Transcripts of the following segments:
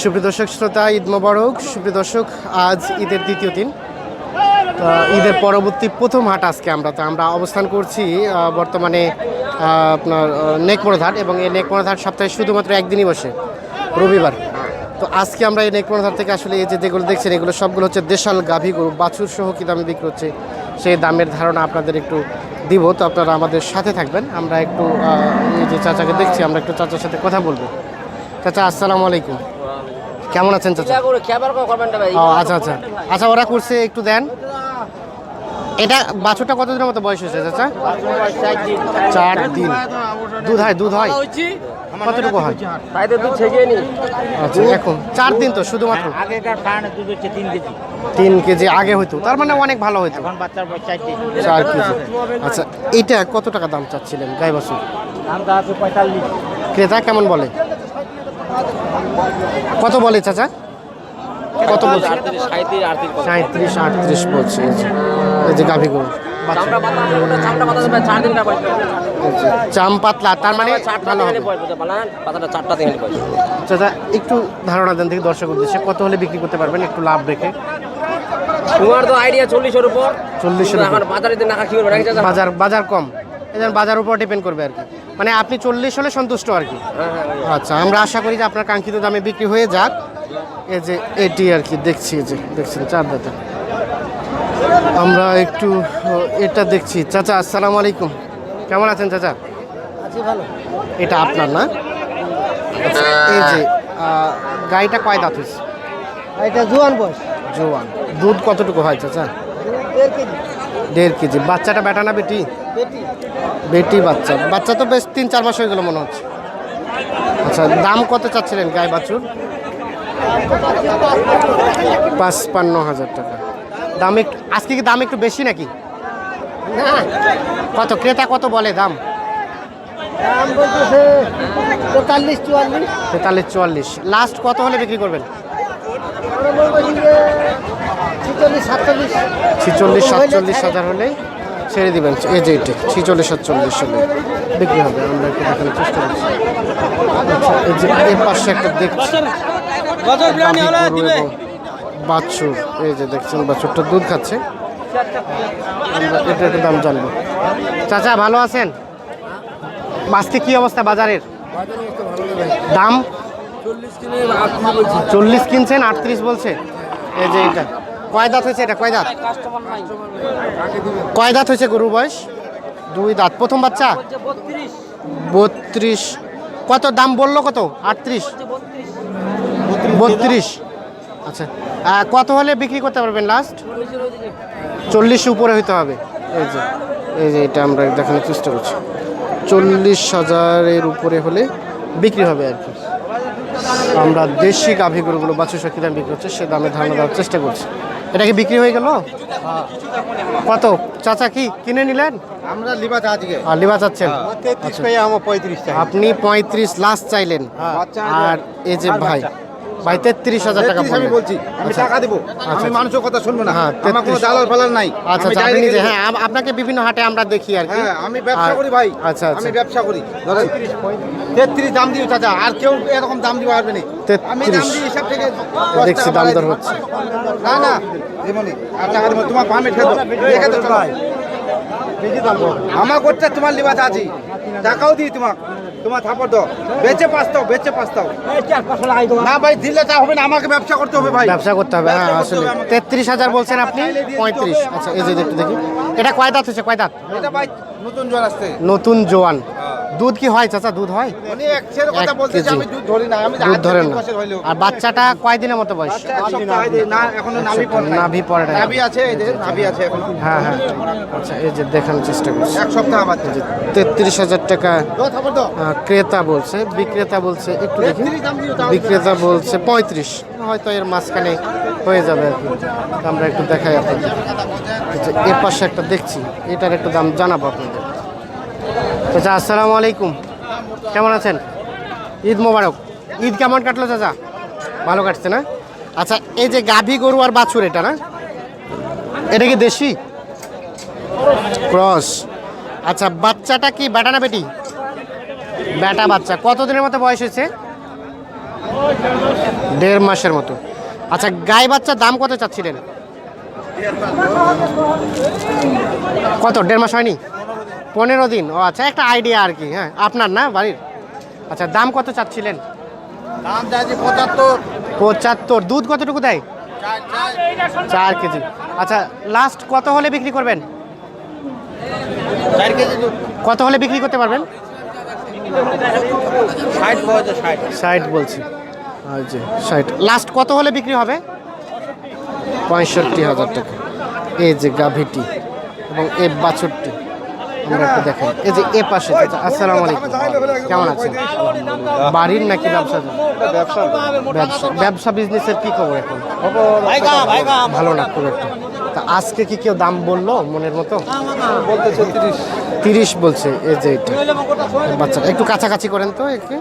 সুপ্রিয় দর্শক, শ্রোতা, ঈদ মোবারক। সুপ্রিয় দর্শক, আজ ঈদের দ্বিতীয় দিন। ঈদের পরবর্তী প্রথম হাট আজকে আমরা। তো, আমরা অবস্থান করছি বর্তমানে আপনার নেকমোড়াঘাট এবং এই নেকমোড়াঘাট সপ্তাহে শুধুমাত্র একদিনই বসে, রবিবার। তো, আজকে আমরা এই নেকমোড়াঘাট থেকে আসলে এই যে যেগুলো দেখছেন, এগুলো সবগুলো হচ্ছে দেশাল গাভী গরু, বাছুর সহ কী দামে বিক্রি হচ্ছে, সেই দামের ধারণা আপনাদের একটু দিব। তো, আপনারা আমাদের সাথে থাকবেন। আমরা একটু যে চাচাকে দেখছি, আমরা একটু চাচার সাথে কথা বলব। চাচা আসসালামু আলাইকুম। কেমন আছেন চাচা? ও আচ্ছা আচ্ছা। আচ্ছা ওরা করছে একটু দেন। এটা বাছুরটা কতদিনের মতো বয়স হয়েছে চাচা? চার দিন। দুধ হয় দুধ হয়? কতটুকু হয়? আচ্ছা এখন। চার দিন তো শুধুমাত্র? তিন কেজি। আগে হইতো। তার মানে অনেক ভালো হইতো। চার কেজি। আচ্ছা এইটা কত টাকা দাম চাচ্ছিলেন গাই বাছুর? পঁয়তাল্লিশ। ক্রেতা কেমন বলে? কত বলে চাচা? কত বলছে? সাঁত্রিশ আটত্রিশ বলছে। এই যে- এই গাভী গরু বাচ্চা চার দিন কাজ এই যে চাম পাতলা তার মানে চাচা একটু ধারণা দেন দেখি দর্শক উদ্দেশ্যে কত হলে বিক্রি করতে পারবেন? একটু লাভ রেখে তোমার তো আইডিয়া চল্লিশের উপর। চল্লিশের বাজারে? বাজার বাজার কম। যেমন বাজার উপর ডিপেন্ড করবে আর কি। মানে আপনি চল্লিশ হলে সন্তুষ্ট আর কি। হ্যাঁ, হ্যাঁ, হ্যাঁ। আচ্ছা আমরা আশা করি যে আপনার কাঙ্ক্ষিত দামে বিক্রি হয়ে যাক। এই যে এটি আর কি দেখছি যে দেখছেন চার দাতা। আমরা একটু এটা দেখছি। চাচা আসসালামু আলাইকুম। কেমন আছেন চাচা? এটা আপনার না? আচ্ছা, এই যে গাড়িটা কয় দাঁত হয়েছে? এটা জোয়ান বয়স। জোয়ান। দুধ কতটুকু হয় চাচা? দেড় কেজি। বাচ্চাটা বেটা না বেটি? বেটি। বাচ্চা। বাচ্চা তো বেশ তিন চার মাস হয়ে গেল মনে হচ্ছে। আচ্ছা দাম কত চাচ্ছিলেন গায়ে বাছুর পাঁচপান্ন হাজার টাকা। দাম একটু আজকে কি দাম একটু বেশি নাকি? না। কত? ক্রেতা কত বলে দাম? দাম বলতেছে তেতাল্লিশ চুয়াল্লিশ। তেতাল্লিশ চুয়াল্লিশ। লাস্ট কত হলে বিক্রি করবেন? ছিচল্লিশ সাতচল্লিশ। হাজার হলে ছেড়ে দেবেন। এই যে এটি ছিচল্লিশ সাতচল্লিশ হলে বিক্রি হবে। আমরা একটু দেখানোর চেষ্টা করছি। আচ্ছা এই যে এর পাশে একটা দেখছি। বাছুর। এই যে দেখছেন বাছুরটা দুধ খাচ্ছে। আমরা এটা একটু দাম জানব। চাচা ভালো আছেন? আজকে কি অবস্থা বাজারের? দাম? চল্লিশ কিনছেন আটত্রিশ বলছে। এই যে এটা। কয় দাঁত হয়েছে এটা? কয় দাঁত? কয় দাঁত হয়েছে গরুর বয়স? দুই দাঁত। প্রথম বাচ্চা? বত্রিশ। কত দাম বলল কত? আটত্রিশ? বত্রিশ। আচ্ছা। কত হলে বিক্রি করতে পারবেন লাস্ট চল্লিশ উপরে হইতে হবে। এই যে এই যে এটা আমরা দেখানোর চেষ্টা করছি। চল্লিশ হাজারের উপরে হলে বিক্রি হবে আর কি। আমরা দেশি গাভী গরুগুলো বাছুর কী দাম বিক্রি হচ্ছে সে দামে ধারণা দেওয়ার চেষ্টা করছি। এটা কি বিক্রি হয়ে গেল? কত? চাচা কি কিনে নিলেন? আমরা লিবাত আজকে। আর লিবা চাচ্ছেন টাকা আপনি পঁয়ত্রিশ লাস্ট চাইলেন। আর এই যে ভাই ভাই তেত্রিশ হাজার টাকা আমি বলছি আমি আচ্ছা। টাকা দেবো। আচ্ছা, আমি আচ্ছা। মানুষের কথা শুনব না। হ্যাঁ, আমার কোনো 33 দালাল ফালাল নাই। আচ্ছা আচ্ছা আপনি নিজে হ্যাঁ আপনাকে বিভিন্ন হাটে আমরা দেখি আর কি। হ্যাঁ আমি ব্যবসা করি ভাই। আচ্ছা আমি ব্যবসা করি। ধরেন তেত্রিশ দাম দিও চাচা। আর কেউ এরকম দাম দিতে পারবে না। আমি দাম দিই দেখছি দাম দর হচ্ছে। না না টাকা দেবো তোমার পামে খেতো দেখে তো। আমার করতে তোমার আছে টাকাও দিই তোমার তোমার থাপড় দাও। বেচে পাস্তাও বেচে পাস্তাও না ভাই দিলে তা হবে না আমাকে ব্যবসা করতে হবে ভাই। ব্যবসা করতে হবে হ্যাঁ আসলে। তেত্রিশ হাজার বলছেন আপনি? পঁয়ত্রিশ। আচ্ছা এই যে একটু দেখি। এটা কয় দাঁত হচ্ছে কয় দাঁত? এটা ভাই নতুন জ্বর আসছে। নতুন জোয়ান। দুধ কি হয় চাচা দুধ হয়? দুধ ধরি না আমি দুধ আজ ধরেন না। আর বাচ্চাটা কয় দিনের মতো বয়স? নাভি পড়ে হ্যাঁ হ্যাঁ। আচ্ছা এই যে দেখানোর চেষ্টা করছি। এক সপ্তাহ বাচ্চা তেত্রিশ হাজার টাকা ক্রেতা বলছে বিক্রেতা বলছে একটু দেখি। বিক্রেতা বলছে পঁয়ত্রিশ। হয়তো এর মাঝখানে হয়ে যাবে আর কি। আমরা একটু দেখাই আপনাদের। এর পাশে একটা দেখছি এটার একটু দাম জানাব আপনাদের। চাচা, আসসালামু আলাইকুম। কেমন আছেন? ঈদ মোবারক। ঈদ কেমন কাটলো চাচা? ভালো কাটছে না? আচ্ছা এই যে গাভী গরু আর বাছুর এটা না? এটা কি দেশি? ক্রস। আচ্ছা বাচ্চাটা কি বেটা না বেটি? বেটা বাচ্চা। কতদিনের মতো বয়স হয়েছে? দেড় মাসের মতো। আচ্ছা গাই বাচ্চার দাম কত চাচ্ছিলেন? কত, দেড় মাস হয়নি? পনেরো দিন। ও আচ্ছা একটা আইডিয়া আর কি হ্যাঁ। আপনার না বাড়ির? আচ্ছা দাম কত চাচ্ছিলেন? দাম চাইছি পঁচাত্তর। পঁচাত্তর। দুধ কতটুকু দেয়? চার কেজি। আচ্ছা লাস্ট কত হলে বিক্রি করবেন? কত হলে বিক্রি করতে পারবেন? ষাট বলছি আচ্ছা ষাট লাস্ট কত হলে বিক্রি হবে? পঁয়ষট্টি হাজার টাকা। এই যে গাভিটি এবং এ বাছুরটি। আমরা দেখেন। এই যে এ পাশে আসসালামু আলাইকুম। কেমন আছেন? বাড়ির নাকি ব্যবসা? ব্যবসা। ব্যবসা বিজনেসের কি খবর এখন? ভালো না খুব একটা। তা আজকে কি কেউ দাম বলল মনের মতো? বলতেছে তিরিশ বলছে, এই যে এটা। বাচ্চাটা একটু কাছাকাছি করেন তো একটু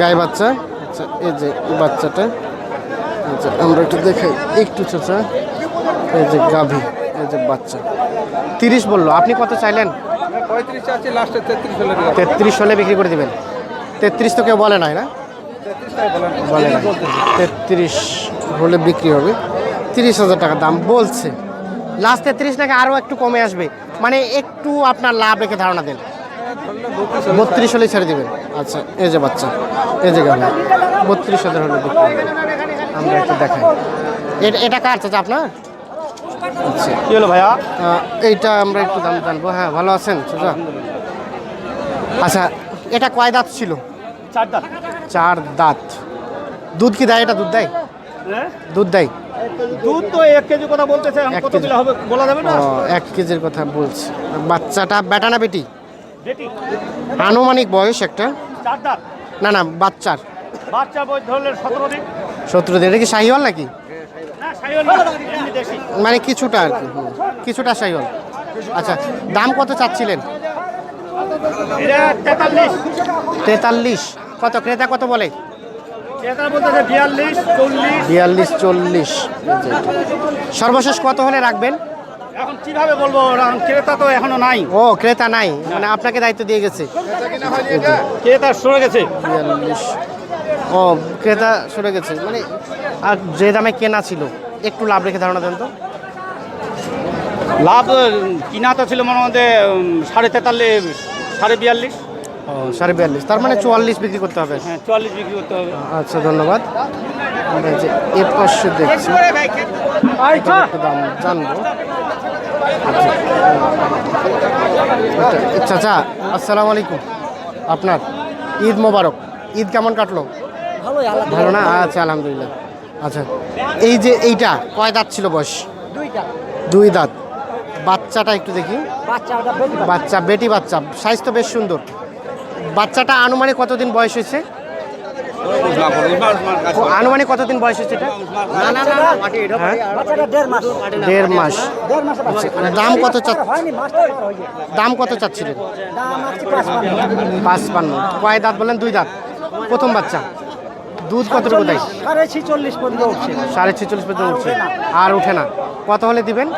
গায়ে বাচ্চা। আচ্ছা এই যে বাচ্চাটা। আচ্ছা আমরা একটু দেখাই একটু চাচা। এই যে গাভী, এই যে বাচ্চা। তিরিশ বলল। আপনি কত চাইলেন? তেত্রিশ হলে হলে বিক্রি করে দিবেন। তেত্রিশ তো কেউ বলে নাই না? বলে নাই। তেত্রিশ হলে বিক্রি হবে। তিরিশ হাজার টাকা দাম বলছে। লাস্ট তেত্রিশ নাকি আরও একটু কমে আসবে। মানে একটু আপনার লাভ রেখে ধারণা দেন। বত্রিশ হলেই ছেড়ে দেবেন। আচ্ছা এই যে বাচ্চা। এই যে গান বত্রিশ হাজার হলে বিক্রি আমরা একটু দেখাই। এটা কার চাচা আপনার? কি হলো ভাইয়া? এইটা আমরা একটু দাম জানব। হ্যাঁ ভালো আছেন চাচা? আচ্ছা এটা কয় দাঁত ছিল? চারটা চার দাঁত। দুধ কি দেয় এটা? দুধ দেয়? দুধ দেয়? দুধ তো এক কেজি কথা বলতেছে এক কত কিলো হবে বলা যাবে ও এক কেজির কথা বলছি। বাচ্চাটা বেটা না বেটি? বেটি। আনুমানিক বয়স একটা। চার দাঁত। না না বাচ্চার। বাচ্চা বয়স ধরলে সতেরো দিন। সত্তর দিন। এটা কি শাহিওয়াল নাকি? মানে কিছুটা আর কি কিছুটা শাহিওয়াল আচ্ছা দাম কত চাচ্ছিলেন? তেতাল্লিশ। কত ক্রেতা কত বলে? বিয়াল্লিশ চল্লিশ। সর্বশেষ কত হলে রাখবেন? এখন কীভাবে বলব এখন ক্রেতা তো এখনও নাই ও ক্রেতা নাই। মানে আপনাকে দায়িত্ব দিয়ে গেছে। ক্রেতা সরে গেছে। বিয়াল্লিশ। ও ক্রেতা সরে গেছে। মানে আর যে দামে কেনা ছিল একটু লাভ রেখে ধারণা দেন তো। লাভ কিনা তো ছিল মনে মধ্যে সাড়ে তেতাল্লিশ সাড়ে বিয়াল্লিশ। ও সাড়ে বিয়াল্লিশ। তার মানে চুয়াল্লিশ বিক্রি করতে হবে। হ্যাঁ চুয়াল্লিশ বিক্রি করতে হবে। আচ্ছা ধন্যবাদ। আমরা যে এ পাশে দেখছি। দাম জানব। আচ্ছা, চাচা আসসালামু আলাইকুম। আপনার ঈদ মোবারক। ঈদ কেমন কাটলো? ভালো না আচ্ছা আলহামদুলিল্লাহ। আচ্ছা এই যে এইটা কয় দাঁত ছিল বয়স? দুই দাঁত। বাচ্চাটা একটু দেখি। বাচ্চা বেটি বাচ্চা। সাইজ তো বেশ সুন্দর। বাচ্চাটা আনুমানিক কতদিন বয়স হয়েছে? আনুমানিক কতদিন বয়স হয়েছে এটা? হ্যাঁ? দেড় মাস। আচ্ছা, দাম কত দাম কত চাচ্ছিলেন? পাঁচ পান্ন কয় দাঁত বললেন? দুই দাঁত। প্রথম বাচ্চা। দুধ কতটুকু দেয়? সাড়ে ছিচল্লিশ পর্যন্ত উঠছে। সাড়ে ছেচল্লিশ পর্যন্ত উঠছে। আর উঠে না। কত হলে দিবেন?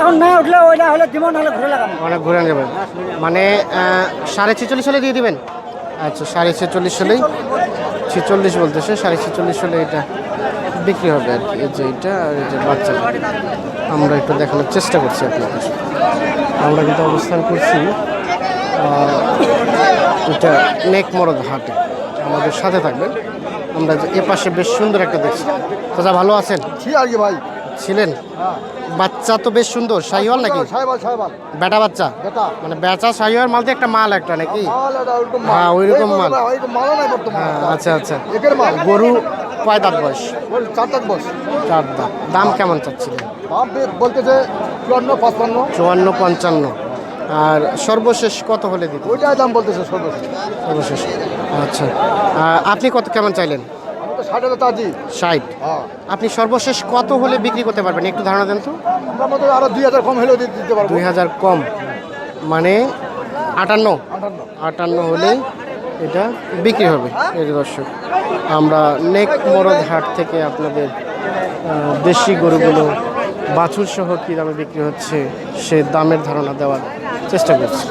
এখন না উঠলে ওইটা হলে দিমন হলে ঘুরে লাগানো অনেক ঘুরে যাবেন মানে সাড়ে ছেচল্লিশ হলে দিয়ে দিবেন? আচ্ছা সাড়ে ছেচল্লিশ হলেই ছেচল্লিশ বলতেছে সাড়ে ছেচল্লিশ হলে এটা বিক্রি হবে আর কি। এই যে এটা আর এই যে বাচ্চা। আমরা একটু দেখানোর চেষ্টা করছি আপনাদের আমরা কিন্তু অবস্থান করছি এটা নেক মরদ হাটে। আমাদের সাথে থাকবেন। আমরা যে এ পাশে বেশ সুন্দর একটা দেখছি। চাচা ভালো আছেন? ছি আর কি ভাই। ছিলেন? বাচ্চা তো বেশ সুন্দর। শাহিওয়াল নাকি? বেটা বাচ্চা? মানে বেচা শাহিওয়াল মাল একটা মাল একটা নাকি। হ্যাঁ, ওই রকম মাল। হ্যাঁ আচ্ছা আচ্ছা। গরু কয় দাঁত বয়স? চার চার বস। চার দাঁত। দাম কেমন চাচ্ছিলেন? বলতেছে চুয়ান্ন পঞ্চান্ন। আর সর্বশেষ কত হলে দিত ওইটাই দাম বলতেছে সর্বশেষ। সর্বশেষ। আচ্ছা। আপনি কত কেমন চাইলেন? ষাট। হ্যাঁ। আপনি সর্বশেষ কত হলে বিক্রি করতে পারবেন? একটু ধারণা দেন তো। আরও দুই হাজার কম হলেও দিতে পারব। দুই হাজার কম। মানে আটান্ন। আটান্ন। হলে এটা বিক্রি হবে এই দর্শক। আমরা নেক মরদ হাট থেকে আপনাদের দেশি গরুগুলো বাছুর সহ কী দামে বিক্রি হচ্ছে সে দামের ধারণা দেওয়ার চেষ্টা করছি।